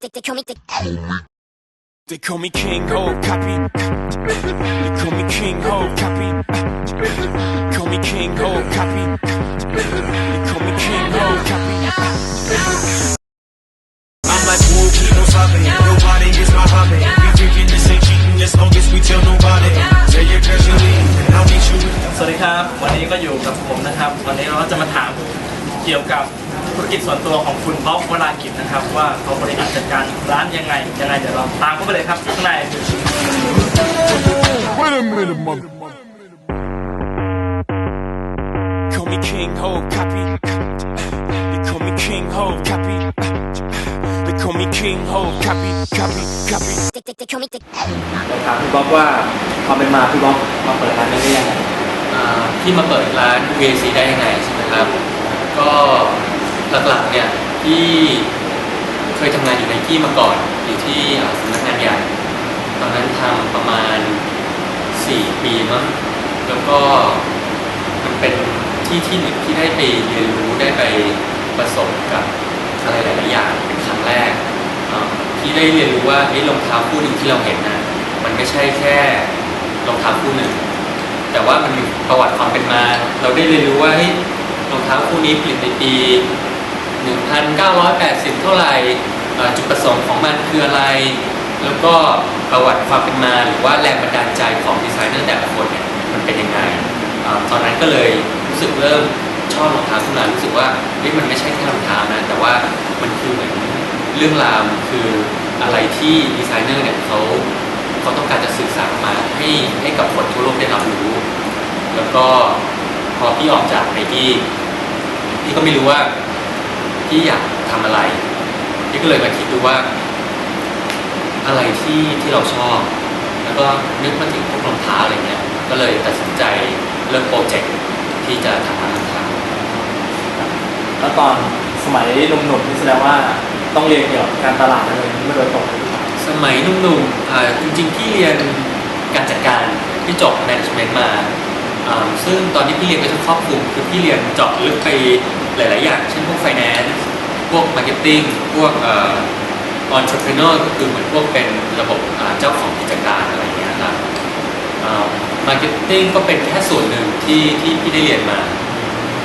they, they, they call me the They call me King Ho Copy. They call me King Ho Copy. Call me King Ho Copy. They call me King Ho Copy. I'm like, whoa, keep no stopping. Nobody is my hobby. We drinking this ain't cheating as long as we tell nobody. Tell your girls you leave, and I'll meet you. สวัสดีครับ วันนี้ก็อยู่กับผมนะครับ วันนี้เราจะมาถามเกี่ยวกับ ธุรกิจส่วนตัวของคุณบ๊อบวรากิจนะครับ ว่าเขาบริหารจัดการร้านยังไงยังไงเดี๋ยวเราตามเข้าไปเลยครับข้างใน Wait a minute, mother. Call me King Ho Copy. They call me King Ho Copy. They call me King Ho Copy. Copy. Copy. they, they, they call me the เราถามพี่บ๊อบว่าความเป็นมาพี่บ๊อบมาเปิดร้านนี้ได้ยังไง อ่าที่มาเปิดร้าน VAC ได้ยังไงใช่ไหมครับ ก็ หลักๆเนี่ยที่เคยทำงานอยู่ในที่มาก่อน อยู่ที่สำนักงานใหญ่ตอนนั้นทำประมาณ 4 ปีมั้งแล้วก็มันเป็นที่ที่หนึ่งที่ได้ไปเรียนรู้ได้ไปประสบกับอะไรหลายๆอย่างเป็นครั้งแรก ที่ได้เรียนรู้ว่าเฮ้รองเท้าคู่หนึ่งที่เราเห็นนะมันไม่ใช่แค่รองเท้าคู่หนึ่งแต่ว่ามันมีประวัติความเป็นมา เราได้เรียนรู้ว่าเฮ้ยรองเท้าคู่นี้ผลิตในปี 1980 เท่าไหร่เอ่อจุดประสงค์ของมันคืออะไร แล้วก็ประวัติความเป็นมาหรือว่าแรงบันดาลใจของดีไซเนอร์แต่ละคนเนี่ยมันเป็นยังไงตอนนั้นก็เลยรู้สึกเริ่มชอบรองเท้าขึ้นมารู้สึกว่าเฮ้ยมันไม่ใช่แค่รองเท้านะแต่ว่ามันคือเหมือนเรื่องราวมันคืออะไรที่ดีไซเนอร์เนี่ยเขาเขาต้องการจะสื่อสารมาให้ให้กับคนทั่วโลกได้รับรู้ แล้วก็พอพี่ออกจากไนกี้พี่ก็ไม่รู้ว่า พี่อยากทำอะไรพี่ก็เลยมาคิดดูว่า อะไรที่ที่เราชอบ แล้วก็นึกมาถึงพวกรองเท้าอะไรเงี้ย ก็เลยตัดสินใจเริ่มโปรเจกต์ที่จะทำร้านรองเท้าแล้วตอนสมัยหนุ่มๆนี่แสดงว่าต้องเรียนเกี่ยวกับการตลาดอะไรอย่างนี้ไม่โดยตรงเลยหรือเปล่าสมัยหนุ่มๆอ่าจริงๆพี่เรียนการจัดการพี่จบ management มาอ่าซึ่งตอนที่พี่เรียนก็จะครอบคลุมคือพี่เรียนเจาะลึกไป หลาย ๆ อย่าง เช่นพวก finance พวก marketing พวกเอ่อ entrepreneur ก็คือเหมือนพวกเป็นระบบอ่าเจ้าของกิจการอะไรอย่างเงี้ยครับอ่า marketing ก็เป็นแค่ส่วนหนึ่งที่ที่พี่ได้เรียนมา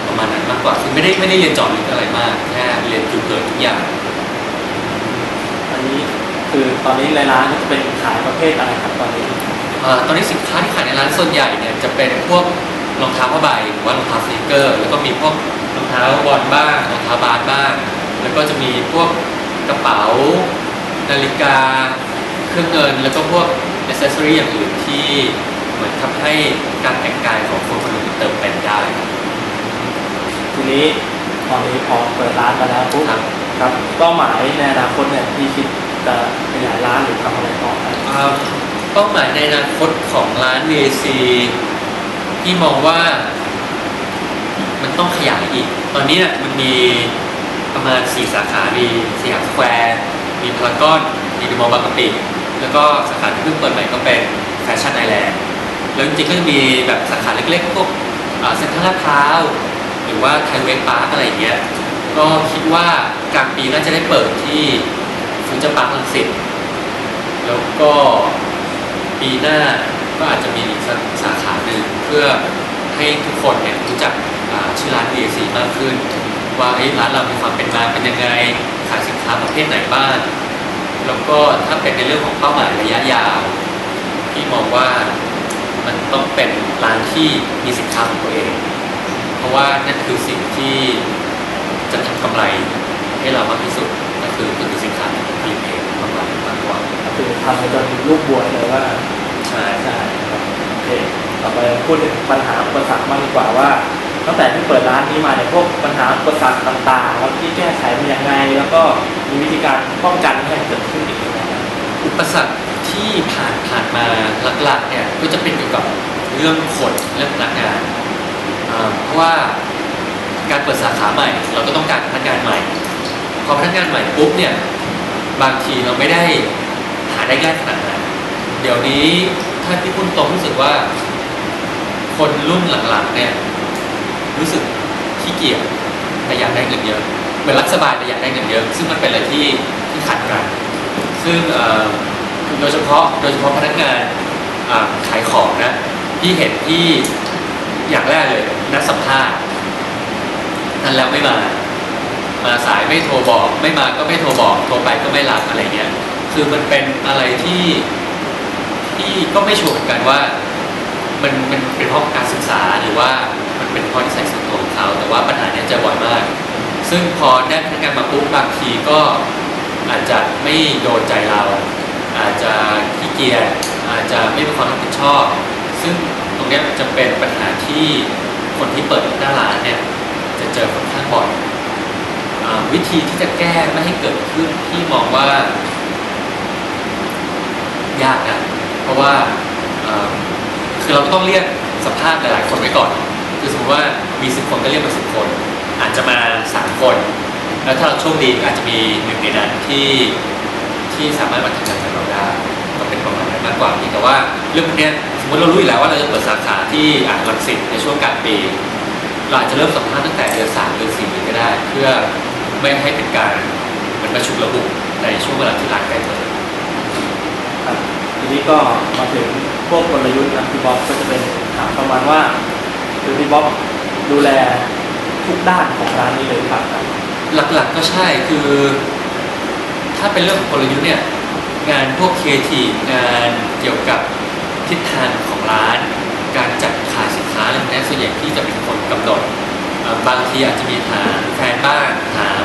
ประมาณนั้นมากกว่าคือไม่ได้ไม่ได้เรียนเจาะลึกอะไรมากแค่เรียนคือเกิดทุกอย่างอันนี้คือตอนนี้ในร้านก็จะเป็นขายประเภทอะไรครับตอนนี้เอ่อตอนนี้สินค้าที่ขายในร้านส่วนใหญ่เนี่ยจะเป็นพวก รองเท้าผ้าใบหรือว่ารองเท้าสนีกเกอร์แล้วก็มีพวกรองเท้าบอลบ้างรองเท้าบาสบ้าง แล้วก็จะมีพวกกระเป๋า นาฬิกา เครื่องเงิน แล้วก็พวกอ c เซสซอรี่อย่างอื่นที่เหมือนทำให้การแต่งกายของคนคนหนึ่งเติมเต็มได้ทีนี้ตอนนี้พอเปิดร้านมาแล้วปุ๊บครับครับเป้าหมายในอนาคตเนี่ยพี่คิดจะขยายร้านหรือทำอะไรต่อไปเอ่อเป้าหมายในอนาคตของร้าน VAC พี่มองว่ามันต้องขยายอีก ตอนนี้เนี่ยมันมีประมาณ 4 สาขา มีสยามสแควร์ มีพารากอน มีดอะมอลล์บางกะปิ แล้วก็สาขาที่เพิ่งเปิดใหม่ก็เป็นแฟชั่นไอแลนด์แล้วจริงๆก็จะมีแบบสาขาเล็กๆพวกเซ็นทรัลลาดพร้าว หรือว่าไทเวสพาร์คอะไรอย่างเงี้ย ก็คิดว่ากลางปีน่าจะได้เปิดที่ฟิวเจอร์พาร์คลังสิตแล้วก็ปีหน้าก็อาจจะมีอีกสักสาขาหนึ่ง พื่อให้ทุกคนเนี่ยรู้จักอ่าชื่อร้าน VAC มากขึ้น ว่าเอ้ยร้านเรามีความเป็นมาเป็นยังไงขายสินค้าประเภทไหนบ้างแล้วก็ถ้าเป็นในเรื่องของเป้าหมายระยะยาวพี่มองว่ามันต้องเป็นร้านที่มีสินค้าของตัวเอง เพราะว่านั่นคือสิ่งที่จะทำกำไรให้เรามากที่สุดก็คือก็คือสินค้าที่ผลิตเองมากกว่ามากกว่าก็คือทำให้จนรูปบวยเลยว่าใช่ใช่ครับโอเค ต่อไปพูดถึงปัญหาอุปสรรคมากดีกว่าว่า ตั้งแต่ที่เปิดร้านนี้มาเนี่ยพวกปัญหาอุปสรรคต่างๆแล้วที่แก้ไขมันยังไง แล้วก็มีวิธีการป้องกันไม่ให้เกิดขึ้นอีกอุปสรรคที่ผ่านผ่านมาหลักๆเนี่ยก็จะเป็นเกี่ยวกับเรื่องคนเรื่องพนักงานเพราะว่าการเปิดสาขาใหม่ เราก็ต้องการพนักงานใหม่พอพนักงานใหม่ปุ๊บเนี่ยบางทีเราไม่ได้หาได้ง่ายขนาดนั้นเดี๋ยวนี้ถ้าที่พูดตรงรู้สึกว่า คนรุ่นหลังๆเนี่ยรู้สึกขี้เกียจแต่อยากได้เงินเยอะเหมือนรักสบายแต่อยากได้เงินเยอะ ซึ่งมันเป็นอะไรที่ที่ขัดกัน ซึ่งโดยเฉพาะโดยเฉพาะพนักงานขายของนะที่เห็นที่อย่างแรกเลยนัดสัมภาษณ์นั้นแล้วไม่มา มาสายไม่โทรบอก ไม่มาก็ไม่โทรบอก โทรไปก็ไม่รับอะไรเงี้ย คือมันเป็นอะไรที่ที่ก็ไม่ชัวร์เหมือนกันว่า มันมันเป็นเพราะการศึกษาหรือว่ามันเป็นเพราะนิสัยส่วนตัวของเขา แต่ว่าปัญหาเนี้ยเจอบ่อยมาก ซึ่งพอได้พนักงานมาปุ๊บบางทีก็อาจจะไม่โดนใจเรา อาจจะขี้เกียจอาจจะไม่มีความรับผิดชอบ ซึ่งตรงเนี้ยจะเป็นปัญหาที่คนที่เปิดหน้าร้านเนี่ยจะเจอค่อนข้างบ่อยวิธีที่จะแก้ไม่ให้เกิดขึ้นที่มองว่า ยากนะเพราะว่า คือเราต้องเรียกสัมภาษณ์หลายๆ คนไว้ก่อน คือสมมติว่ามีสิบคนก็เรียกมาสิบคน อาจจะมาสามคน แล้วถ้าเราโชคดีอาจจะมีหนึ่งในนั้นที่ที่สามารถมาทำงานกับเราได้ก็เป็นประมาณนั้นมากกว่าเพียงแต่ว่าเรื่องพวกนี้สมมติเรารู้อยู่แล้วว่าเราจะเปิดสาขาที่อ่างลังสิตในช่วงกลางปีเราอาจจะเริ่มสัมภาษณ์ตั้งแต่เดือนสามเดือนสี่ก็ได้ เพื่อไม่ให้เป็นการเหมันประชุมระบุในช่วงเวลาที่ร้านใกล้เปิดทีนี้ก็มาถึง พวกกลยุทธ์นะพี่บ๊อบก็จะเป็นถามประมาณว่า คือพี่บ๊อบดูแลทุกด้านของร้านนี้เลยหรือเปล่าครับ หลักๆก็ใช่คือ ถ้าเป็นเรื่องของกลยุทธ์เนี่ยงานพวกเอทีงานเกี่ยวกับทิศทางของร้าน การจัดขายสินค้าอะไรนี้ส่วนใหญ่ที่จะเป็นคนกำหนดบางทีอาจจะมีถามแฟนบ้างถาม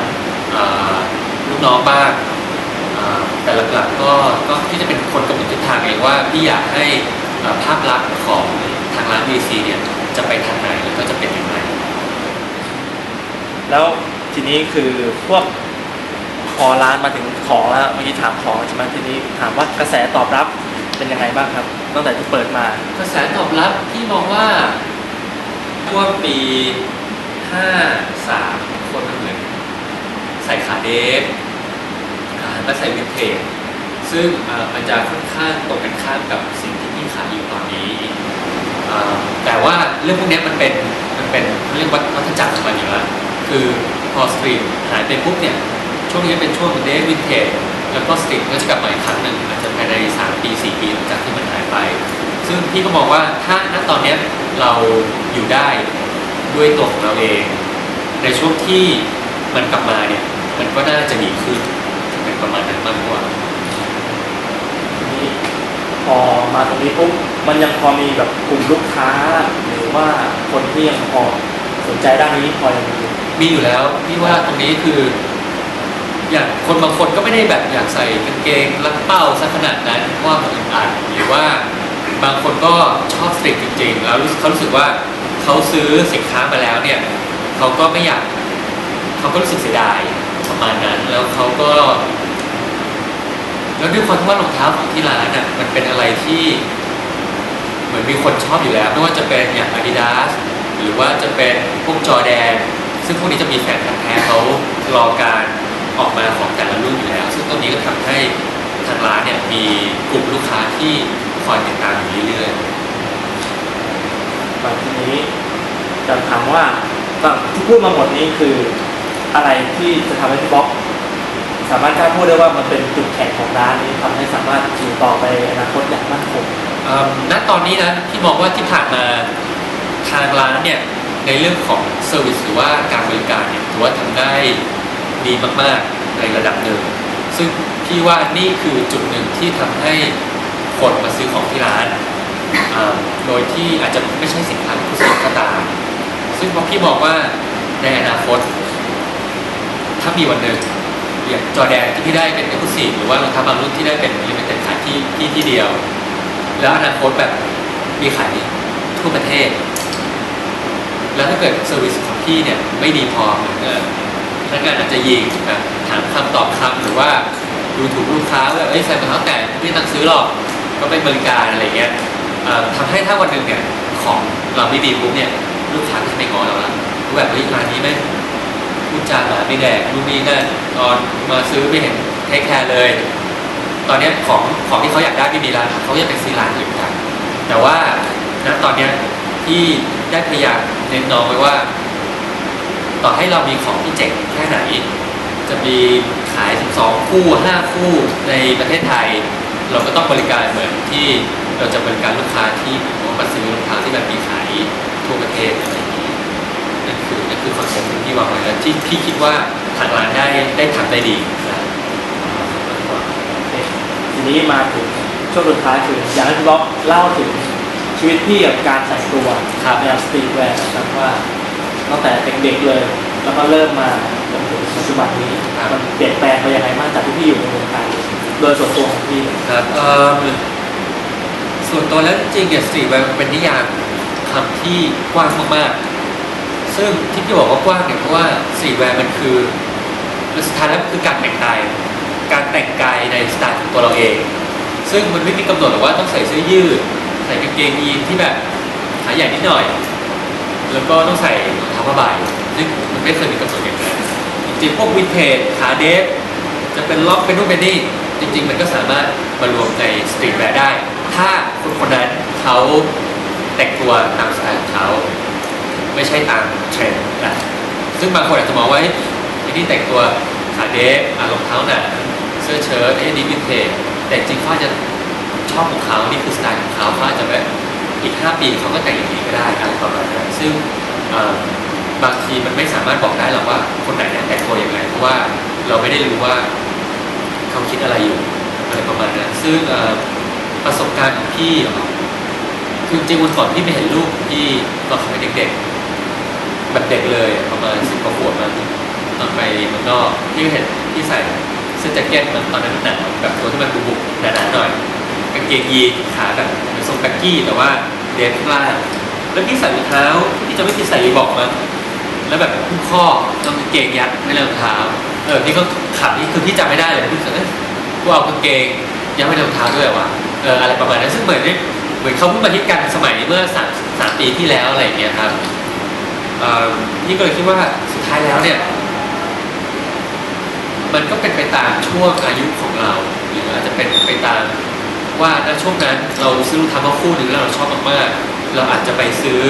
ลูกน้องบ้าง แต่หลักๆก็ก็ที่จะเป็นคนกำหนดทิศทางเองว่าพี่อยากให้เอ่อภาพลักษณ์ของทางร้าน VC เนี่ยจะไปทางไหนแล้วก็จะเป็นยังไงแล้วทีนี้คือพวกพอร้านมาถึงของแล้วเมื่อกี้ถามของใช่ไหมทีนี้ถามว่ากระแสตอบรับเป็นยังไงบ้างครับตั้งแต่ที่เปิดมากระแสตอบรับที่มองว่าช่วงปี 53 คนมันเหมือนใส่ขาเดฟอ่า และใส่วินเทจซึ่งมันจะค่อนข้างตรงกันข้ามกับสิ่งที่พี่ขายอยู่ตอนนี้อ่าแต่ว่าเรื่องพวกนี้มันเป็นมันเป็นเรียกว่าวัฏจักรของมันอยู่แล้วคือพอสตรีทหายไปปุ๊บเนี่ยช่วงนี้เป็นช่วงเดวินเทจแล้วก็สตรีทก็จะกลับมาอีกครั้งหนึ่งอาจจะภายใน 3 ปี 4 ปีหลังจากที่มันหายไป ซึ่งพี่ก็มองว่าถ้าณตอนนี้เราอยู่ได้ด้วยตัวของเราเอง ในช่วงที่มันกลับมาเนี่ยมันก็น่าจะดีขึ้น เป็นประมาณนั้นมากกว่าทีนี้พอมาตรงนี้ปุ๊บมันยังพอมีแบบกลุ่มลูกค้า หรือว่าคนที่ยังพอสนใจด้านนี้พอยังมีอยู่มีอยู่แล้วพี่ว่าตรงนี้คือ อย่างคนบางคนก็ไม่ได้แบบอยากใส่กางเกงรัดเป้าซะขนาดนั้นเพราะว่ามันอึดอัดหรือว่าบางคนก็ชอบสตรีทจริงๆ แล้วรู้สึกเขารู้สึกว่าเขาซื้อสินค้ามาแล้วเนี่ยเขาก็ไม่อยากเขาก็รู้สึกเสียดาย ประมาณนั้น แล้วเขาก็ แล้วด้วยความที่ว่ารองเท้าของที่ร้านอะมันเป็นอะไรที่ เหมือนมีคนชอบอยู่แล้ว ไม่ว่าจะเป็นอย่าง Adidas หรือว่าจะเป็นพวกจอแดน ซึ่งพวกนี้จะมีแฟนพันธุ์แท้เขารอการออกมาของแต่ละรุ่นอยู่แล้ว ซึ่งตรงนี้ก็ทำให้ทางร้านเนี่ยมีกลุ่มลูกค้าที่คอยติดตามอยู่เรื่อยบางทีนี้จะถามว่าที่พูดมาหมดนี้คือ อะไรที่จะทำให้พี่บ๊อบสามารถกล้าพูดได้ว่ามันเป็นจุดแข็งของร้านนี้ทำให้สามารถอยู่ต่อไปอนาคตอย่างมั่นคงณตอนนี้นะที่มองว่าที่ผ่านมาทางร้านเนี่ยในเรื่องของเซอร์วิสหรือว่าการบริการเนี่ยถือว่าทำได้ดีมากๆในระดับหนึ่งซึ่งพี่ว่านี่คือจุดหนึ่งที่ทำให้คนมาซื้อของที่ร้าน โดยที่อาจจะไม่ใช่สินค้าพิเศษก็ตามซึ่งพอพี่บอกว่าในอนาคต ถ้ามีวันหนึ่งอย่างจอแดนที่พี่ได้เป็นเอ็กซ์คลูซีฟหรือว่ารองเท้าบางรุ่นที่ได้เป็นลิมิเต็ดขายที่ที่ที่เดียว แล้วอนาคตแบบมีขายทั่วประเทศ แล้วถ้าเกิดเซอร์วิสของพี่เนี่ยไม่ดีพอเหมือนเดิมพนักงานอาจจะยิงแบบถามคำตอบคำหรือว่าดูถูกลูกค้าว่าเอ้ยใส่รองเท้าแตะไม่ต้องซื้อหรอกก็เป็นบริการอะไรเงี้ยเอ่อทำให้ถ้าวันหนึ่งเนี่ยของเราไม่ดีปุ๊บเนี่ยลูกค้าก็จะไม่งอเราละรู้แบบเฮ้ยร้านนี้แม่ พูดจาหมาไม่แดกนู่นนี่นั่นตอนมาซื้อไม่เห็นเทคแคร์เลย ตอนนี้ของของที่เขาอยากได้ไม่มีร้านเขาอยากไปซื้อร้านอื่นกัน แต่ว่าณตอนนี้ที่ได้พยายามเน้นน้องไว้ว่า ต่อให้เรามีของที่เจ๋งแค่ไหน จะมีขาย 12 คู่ 5 คู่ในประเทศไทย เราก็ต้องบริการเหมือนที่เราจะบริการลูกค้าที่มาซื้อรองเท้าที่แบบมีขายทั่วประเทศอะไร คือนั่นคือคอนเซ็ปต์ที่วางไว้แล้วที่พี่คิดว่าทางร้านได้ได้ทำได้ดีนะโอเคทีนี้มาถึงช่วงสุดท้ายคืออยากให้พี่บ๊อบเล่าถึงชีวิตพี่กับการแต่งตัวครับแนวสตรีทแวร์นะครับว่าตั้งแต่เด็กๆเลย แล้วก็เริ่มมาจนถึงปัจจุบันนี้มันเปลี่ยนแปลงไปยังไงบ้างจากที่พี่อยู่ในวงการโดยส่วนตัวของพี่ครับเอ่อส่วนตัวแล้วจริงๆเนี่ยสตรีทแวร์เป็นนิยามคำที่กว้างมากๆ ซึ่งที่พี่บอกว่ากว้างเนี่ยเพราะว่าสตรีทแวร์มันคือสุดท้ายแล้วมันคือการแต่งกาย การแต่งกายในสไตล์ของตัวเราเอง ซึ่งมันไม่มีกำหนดหรอกว่าต้องใส่เสื้อยืด ใส่กางเกงยีนที่แบบขาใหญ่นิดหน่อย แล้วก็ต้องใส่รองเท้าผ้าใบซึ่งมันไม่เคยมีกำหนดอย่างนั้นจริงๆพวกวินเทจขาเดฟจะเป็นล็อกเป็นนู่นเป็นนี่จริง ๆ มันก็สามารถมารวมในสตรีทแวร์ได้ ถ้าคนคนนั้นเขาแต่งตัวตามสไตล์ของเขา ไม่ใช่ตามเทรนด์นะซึ่งบางคนอาจจะมองว่าไอ้นี่แต่งตัวขาเดฟอะรองเท้าหนาเสื้อเชิ้ตไอ้นี่วินเทจแต่จริงๆเขาอจะชอบของเขานี่คือสไตล์ของเขาเขาอาจจะแบบอีก 5 ปีเขาก็แต่งอย่างนี้ก็ได้อะไรประมาณนั้นซึ่งบางทีมันไม่สามารถบอกได้หรอกว่าคนไหนนะแต่งตัวยังไงเพราะว่าเราไม่ได้รู้ว่าเขาคิดอะไรอยู่อะไรประมาณนั้นซึ่งประสบการณ์ของพี่ คือจริงวันก่อนพี่ไปเห็นรูปที่ตอนเขาเป็นเด็กๆแบบเด็กเลยประมาณสิบกว่าขวบมันตอนไปมืองนอกพี่ก็เห็นพี่ใส่เสื้อแจ็คเก็ตมันตอนนั้นหนาแบบตัวที่มันบุบๆหนาๆหน่อยกางเกงยีนขาแบบเหมือนทรงแบ็กกี้แต่ว่าเดนข้างล่างแล้วพี่ใส่รองเท้าพี่จะไม่ผิดใส่รีบอกมั้งแล้วแบบพุ่งข้อต้องกางเกงยัดไม่ใช่รองเท้าเออนี่ก็ขับนี่คือพี่จำไม่ได้เลยพี่รู้สึกเอ้ยกูเอากางเกงยัดไม่รองเท้าด้วยวะเอออะไรประมาณนั้นซึ่งเหมือน เหมือนเขาเพิ่งมาฮิตกันสมัยเมื่อสามสามปีที่แล้วอะไรอย่างเงี้ยครับนี่ก็เลยคิดว่าสุดท้ายแล้วเนี่ย มันก็เป็นไปตามช่วงอายุของเรา หรืออาจจะเป็นไปตามว่าณช่วงนั้นเราซื้อรองเท้ามาคู่หนึ่งแล้วเราชอบมากๆเราอาจจะไปซื้อ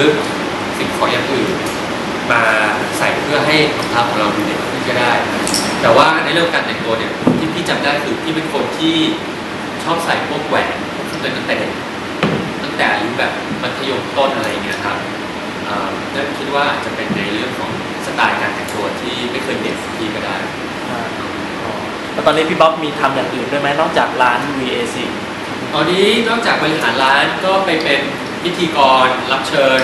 สิ่งของอย่างอื่น มาใส่เพื่อให้รองเท้าของเราดูเด่นขึ้นก็ได้ แต่ว่าในเรื่องการแต่งตัวเนี่ยที่พี่จำได้คือพี่เป็นคนที่ชอบใส่พวกแหวนตั้งแต่ตั้งแต่เด็ก แต่อายุแบบมัธยมต้นอะไรอย่างเงี้ยครับเอ่อนั่นคิดว่าอาจจะเป็นในเรื่องของสไตล์การแต่งตัวที่ไม่เคยเด่นสักทีก็ได้อ่าอ๋อแล้วตอนนี้พี่บ๊อบมีทำอย่างอื่นด้วยไหมนอกจากร้าน VAC ตอนนี้นอกจากบริหารร้านก็ไปเป็นพิธีกรรับเชิญ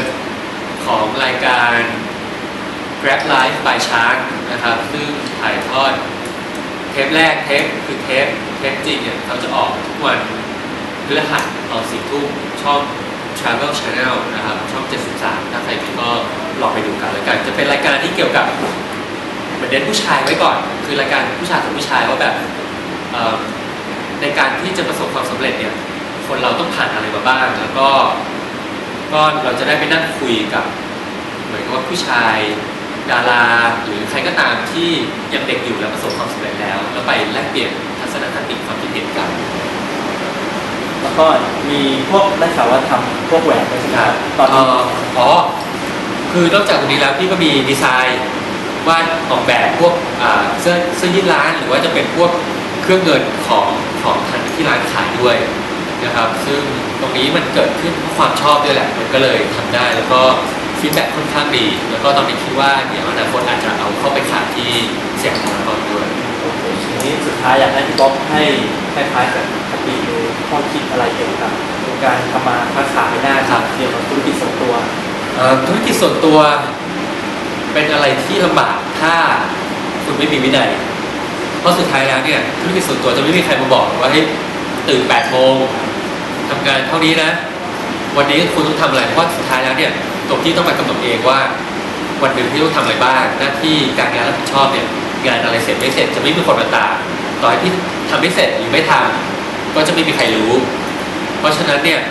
ของรายการ Grab Life by Shark นะครับ ซึ่งถ่ายทอดเทปแรกเทปคือเทปเทปจริงเนี่ยเขาจะออกทุกวันพฤหัสตอนสี่ทุ่ม ช่อง Travel Channel นะครับช่อง 73 ถ้าใครมีก็ลองไปดูกันแล้วกัน จะเป็นรายการที่เกี่ยวกับเหมือนเน้นผู้ชายไว้ก่อน คือรายการผู้ชายกับผู้ชายว่าแบบในการที่จะประสบความสำเร็จเนี่ย คนเราต้องผ่านอะไรมาบ้าง แล้วก็ก็เราจะได้ไปนั่งคุยกับ เหมือนกับว่าผู้ชายดาราหรือใครก็ตามที่ยังเด็กอยู่และประสบความสำเร็จแล้ว แล้วไปแลกเปลี่ยนทัศนคติความคิดเห็นกัน แล้วก็มีพวกได้ข่าวว่าทำพวกแหวนด้วยใช่ไหมครับตอนเอ่นี้ออ๋อ คือนอกจากตรงนี้แล้วพี่ก็มีดีไซน์วาดออกแบบพวกอ่าเสื้อเสื้อยืดร้านหรือว่าจะเป็นพวกเครื่องเงินของของทางที่ร้านขายด้วยนะครับ ซึ่งตรงนี้มันเกิดขึ้นเพราะความชอบด้วยแหละ มันก็เลยทำได้แล้วก็ฟีดแบ็กค่อนข้างดี แล้วก็ตอนนี้คิดว่าเดี๋ยวอนาคตอาจจะเอาเข้าไปขายที่เสียงของเราด้วย โอเคทีนี้สุดท้ายอยากให้พี่บ๊อบให้คล้ายๆกับ คติหรือข้อคิดอะไรเกี่ยวกับการทำมาค้าขายหน้าครับเกี่ยวกับธุรกิจส่วนตัวธุรกิจส่วนตัว เป็นอะไรที่ลำบากถ้าคุณไม่มีวินัยเพราะสุดท้ายแล้วเนี่ยธุรกิจส่วนตัวจะไม่มีใครมาบอกว่าเฮ้ยตื่น8โมงทำงานเท่านี้นะ วันนี้คุณต้องทำอะไรเพราะสุดท้ายแล้วเนี่ยตัวพี่ต้องมากำหนดเองว่า วันหนึ่งพี่ต้องทำอะไรบ้างหน้าที่การงานรับผิดชอบเนี่ยงานอะไรเสร็จไม่เสร็จจะไม่มีคนมาตามต่อให้พี่ทำไม่เสร็จหรือไม่ทำ ก็จะไม่มีใครรู้ เพราะฉะนั้นเนี่ย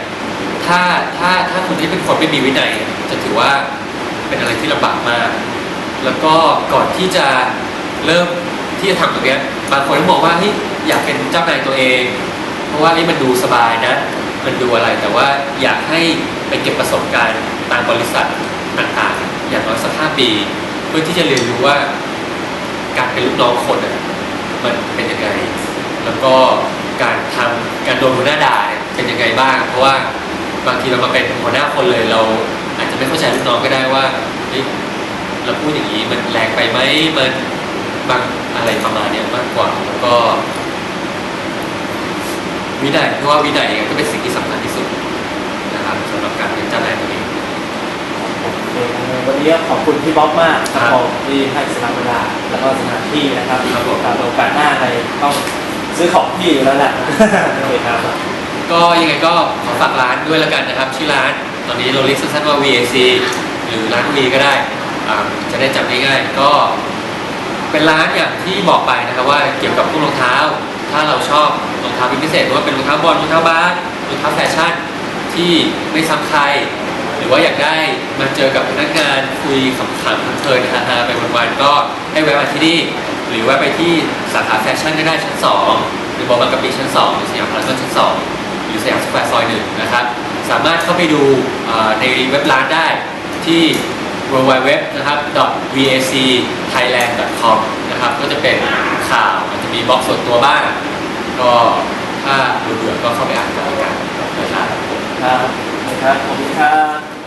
ถ้าถ้าถ้าคุณที่เป็นคนไม่มีวินัยจะถือว่าเป็นอะไรที่ลำบากมาก แล้วก็ก่อนที่จะเริ่มที่จะทำตรงนี้บางคนก็มองว่าเฮ้ยอยากเป็นเจ้านายตัวเอง เพราะว่านี่มันดูสบายนะ มันดูอะไรแต่ว่าอยากให้ไปเก็บประสบการณ์ตามบริษัทต่างๆ อย่างน้อยสักห้าปี เพื่อที่จะเรียนรู้ว่าการเป็นลูกน้องคนน่ะมันเป็นยังไง แล้วก็ การทำการโดนหัวหน้าด่าเนี่ยเป็นยังไงบ้าง เพราะว่าบางทีเรามาเป็นหัวหน้าคนเลยเรา อาจจะไม่เข้าใจลูกน้องก็ได้ว่าเฮ้ยเราพูดอย่างนี้มันแรงไปไหมมันบางอะไรประมาณเนี้ยมากกว่าแล้วก็ วินัยเพราะว่าวินัยเองก็เป็นสิ่งที่สำคัญที่สุดนะครับสำหรับการเป็นเจ้านายตัวเองวันนี้ก็ขอบคุณพี่บ๊อบมากคครัรับบผมที่ให้สละเวลาแล้วก็สถานที่นะครับครับผมโอกาสหน้าใครต้อง ซื้อของพี่อยู่แล้วแหละโอเคครับ ก็ยังไงก็ขอฝากร้านด้วยแล้วกันนะครับชื่อร้านตอนนี้เราเรียกสั้นๆว่า VAC หรือร้าน V ก็ได้อ่าจะได้จำง่ายๆก็ เป็นร้านอย่างที่บอกไปนะครับว่าเกี่ยวกับพวกรองเท้า ถ้าเราชอบรองเท้าเป็นพิเศษหรือว่าเป็นรองเท้าบอลรองเท้าบาสรองเท้าแฟชั่นที่ไม่ซ้ำใคร หรือว่าอยากได้มาเจอกับพนักงานคุยขำๆเพลินๆฮาๆไปวันๆก็ให้แวะมาที่นี่ หรือว่าไปที่สาขาแฟชั่นก็ได้ชั้น 2 หรือบอบางกะปิชั้น 2 หรือสยามพารากอนชั้น 2 หรือสยามสแควร์ซอยหนึ่งนะครับ สามารถเข้าไปดูในเว็บร้านได้ที่ www นะครับ vacthailand.com นะครับก็จะเป็นข่าวอาจจะมีบล็อกส่วนตัวบ้าง ก็ถ้าเบื่อก็เข้าไปอ่านกันแล้วกันนะครับครับครับขอบคุณครับ